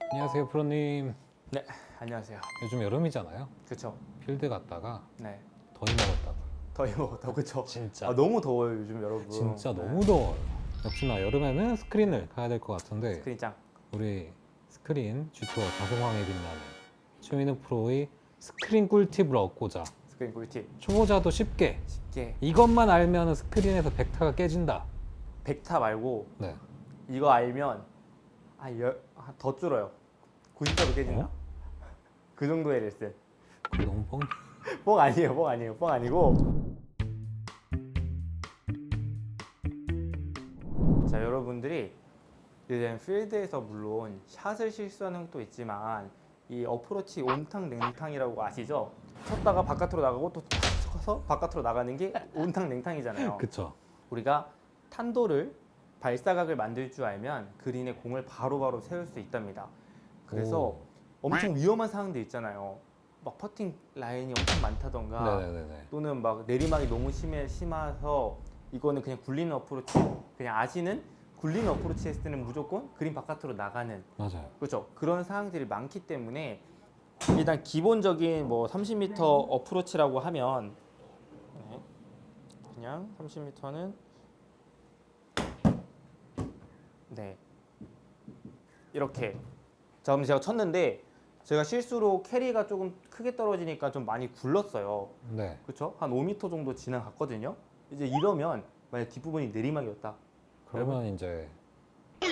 안녕하세요 프로님 네, 안녕하세요. 요즘 여름이잖아요 그쵸? 필드 갔다가 네. 더위 먹었다고 더위 먹었다, 그쵸? 진짜 아, 너무 더워요, 요즘 여러분. 진짜 네. 너무 더워요 역시나 여름에는 스크린을 가야 될 것 같은데 스크린짱. 우리 스크린 G2어 다송황에 빛나는 최민우 프로의 스크린 꿀팁을 얻고자 스크린 꿀팁. 초보자도 쉽게 쉽게. 이것만 알면 스크린에서 벡터가 깨진다 백타 말고, 네 이거 알면, 아, 열, 아, 더 줄어요. 90타도 깨진다. 어? 그 정도의 레슨. 그거 너무 뻥 뻥 아니에요, 뻥 아니에요, 뻥 아니고. 자, 여러분들이 이제 필드에서 물론 샷을 실수하는 것도 있지만 이 어프로치 온탕 냉탕이라고 아시죠? 쳤다가 바깥으로 나가고 또 쳐서 바깥으로 나가는 게 온탕 냉탕이잖아요. 그쵸 우리가 탄도를 발사각을 만들 줄 알면 그린에 공을 바로바로 세울 수 있답니다. 그래서 오. 엄청 위험한 상황들 있잖아요. 막 퍼팅 라인이 엄청 많다던가 네네네네 또는 막 내리막이 너무 심해 심해서 이거는 그냥 굴리는 어프로치 그냥 아시는 굴리는 어프로치 했을 때는 무조건 그린 바깥으로 나가는 맞아요 그렇죠 그런 상황들이 많기 때문에 일단 기본적인 뭐 30m 어프로치라고 하면 네, 그냥 30m는 네. 이렇게. 자 그럼 제가 쳤는데 제가 실수로 캐리가 조금 크게 떨어지니까 좀 많이 굴렀어요. 네. 그렇죠 한 5m 정도 지나갔거든요. 이제 이러면 만약 뒷부분이 내리막이었다. 그러면 이제 네.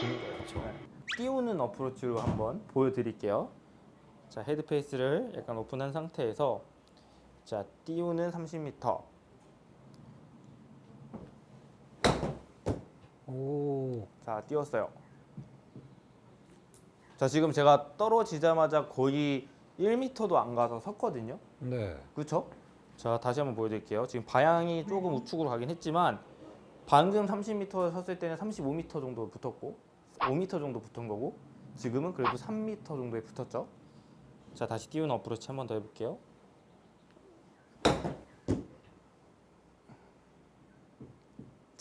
띄우는 어프로치로 한번 보여드릴게요. 자 헤드 페이스를 약간 오픈한 상태에서 자 띄우는 30m. 오 자 띄웠어요. 자 지금 제가 떨어지자마자 거의 1m도 안 가서 섰거든요. 네. 그렇죠? 자 다시 한번 보여드릴게요. 지금 방향이 조금 우측으로 가긴 했지만 방금 30m 섰을 때는 35m 정도 붙었고 5m 정도 붙은 거고 지금은 그래도 3m 정도에 붙었죠. 자 다시 띄우는 어프로치 한 번 더 해볼게요.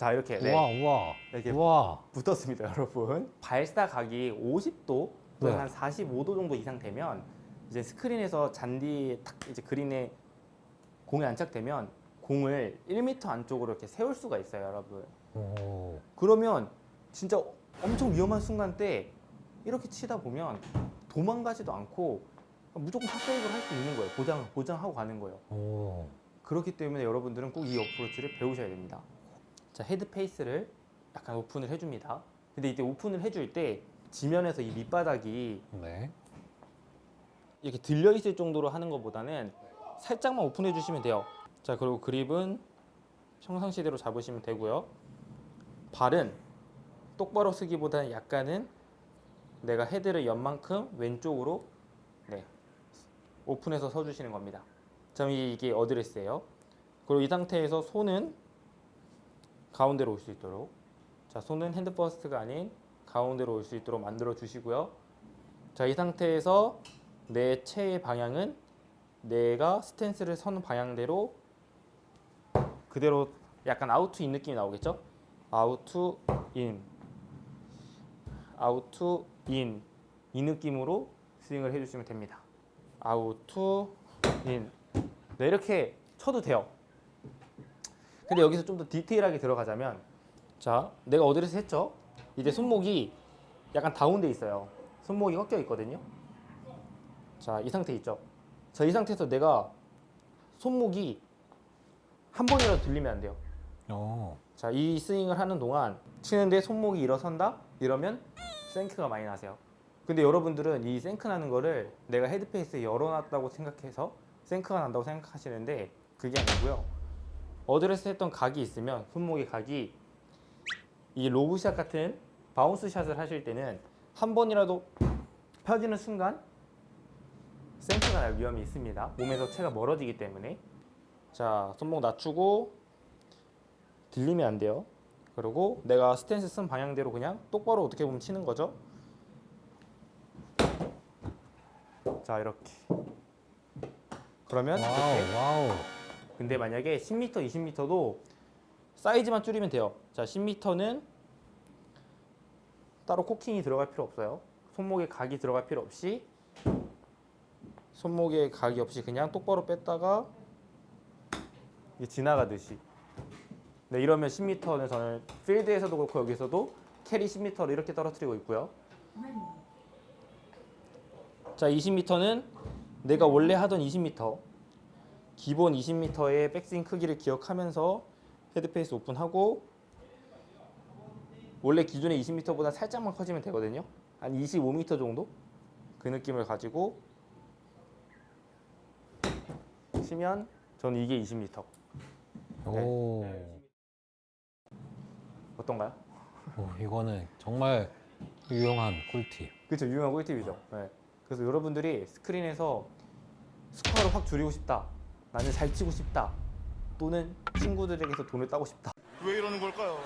자 이렇게 네, 우와 우와 이렇게 우와 붙었습니다, 여러분. 발사 각이 50도 또는 네. 한 45도 정도 이상 되면 이제 스크린에서 잔디 탁 이제 그린에 공이 안착되면 공을 1m 안쪽으로 이렇게 세울 수가 있어요, 여러분. 오 그러면 진짜 엄청 위험한 순간 때 이렇게 치다 보면 도망가지도 않고 무조건 핫세이브를 할 수 있는 거예요. 보장 보장하고 가는 거예요. 오. 그렇기 때문에 여러분들은 꼭 이 어프로치를 배우셔야 됩니다. 자, 헤드 페이스를 약간 오픈을 해줍니다. 근데 이때 오픈을 해줄 때 지면에서 이 밑바닥이 네. 이렇게 들려 있을 정도로 하는 것보다는 살짝만 오픈해 주시면 돼요. 자, 그리고 그립은 평상시대로 잡으시면 되고요. 발은 똑바로 쓰기보다는 약간은 내가 헤드를 연 만큼 왼쪽으로 네, 오픈해서 서 주시는 겁니다. 자, 이게 어드레스예요. 그리고 이 상태에서 손은 가운데로 올 수 있도록 자, 손은 핸드 퍼스트가 아닌 가운데로 올 수 있도록 만들어 주시고요. 자, 이 상태에서 내 체의 방향은 내가 스탠스를 서는 방향대로 그대로 약간 아웃 투 인 느낌이 나오겠죠? 아웃 투 인 아웃 투 인 이 느낌으로 스윙을 해주시면 됩니다. 아웃 투 인 네, 이렇게 쳐도 돼요. 근데 여기서 좀 더 디테일하게 들어가자면 자 내가 어드레스 했죠? 이제 손목이 약간 다운돼 있어요. 손목이 꺾여 있거든요. 자, 이 상태 있죠? 자, 이 상태에서 내가 손목이 한 번이라도 들리면 안 돼요. 어. 자, 이 스윙을 하는 동안 치는데 손목이 일어선다? 이러면 생크가 많이 나세요. 근데 여러분들은 이 생크 나는 거를 내가 헤드페이스에 열어놨다고 생각해서 생크가 난다고 생각하시는데 그게 아니고요. 어드레스 했던 각이 있으면 손목의 각이 이 로브샷 같은 바운스 샷을 하실 때는 한 번이라도 펴지는 순간 생크가 날 위험이 있습니다. 몸에서 체가 멀어지기 때문에 자 손목 낮추고 들리면 안 돼요. 그리고 내가 스탠스 쓴 방향대로 그냥 똑바로 어떻게 보면 치는 거죠. 자 이렇게 그러면 이렇게 와우 와우. 근데 만약에 10m, 20m도 사이즈만 줄이면 돼요. 자, 10m는 따로 코킹이 들어갈 필요 없어요. 손목에 각이 들어갈 필요 없이 손목에 각이 없이 그냥 똑바로 뺐다가 지나가듯이 네, 이러면 10m는 저는 필드에서도 그렇고 여기서도 캐리 10m를 이렇게 떨어뜨리고 있고요. 자, 20m는 내가 원래 하던 20m 기본 20m의 백스윙 크기를 기억하면서 헤드페이스 오픈하고 원래 기존의 20m보다 살짝만 커지면 되거든요. 한 25m 정도 그 느낌을 가지고 치면 저는 이게 20m 오, 어떤가요? 오, 이거는 정말 유용한 꿀팁. 그렇죠 유용한 꿀팁이죠. 네. 그래서 여러분들이 스크린에서 스코어를 확 줄이고 싶다. 나는 잘 치고 싶다. 또는 친구들에게서 돈을 따고 싶다. 왜 이러는 걸까요?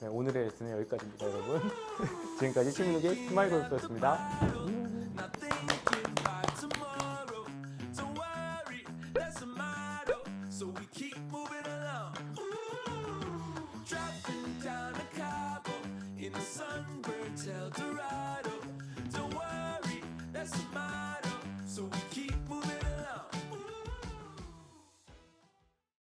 네, 오늘의 레슨은 여기까지입니다, 여러분. 지금까지 16의 스마일 골프였습니다.